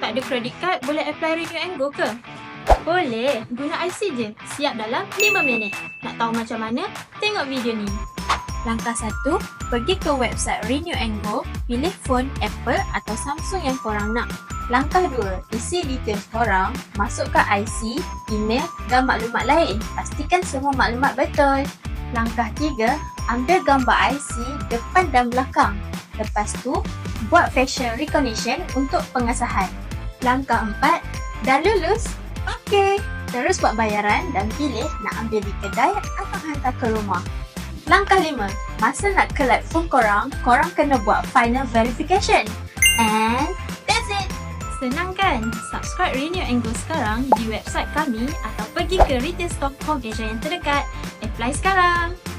Tak ada credit card, boleh apply Renew and Go ke? Boleh, guna IC je. Siap dalam 5 minit. Nak tahu macam mana? Tengok video ni. Langkah 1, pergi ke website Renew and Go, pilih phone Apple atau Samsung yang korang nak. Langkah 2, isi details korang, masukkan IC, email dan maklumat lain. Pastikan semua maklumat betul. Langkah 3, ambil gambar IC depan dan belakang. Lepas tu, buat facial recognition untuk pengesahan. Langkah 4, dah lulus? Okey, terus buat bayaran dan pilih nak ambil di kedai atau hantar ke rumah. Langkah 5, masa nak collect phone korang, korang kena buat final verification. And that's it! Senang kan? Subscribe Renew Go sekarang di website kami atau pergi ke retail store Home Asia yang terdekat. Apply sekarang!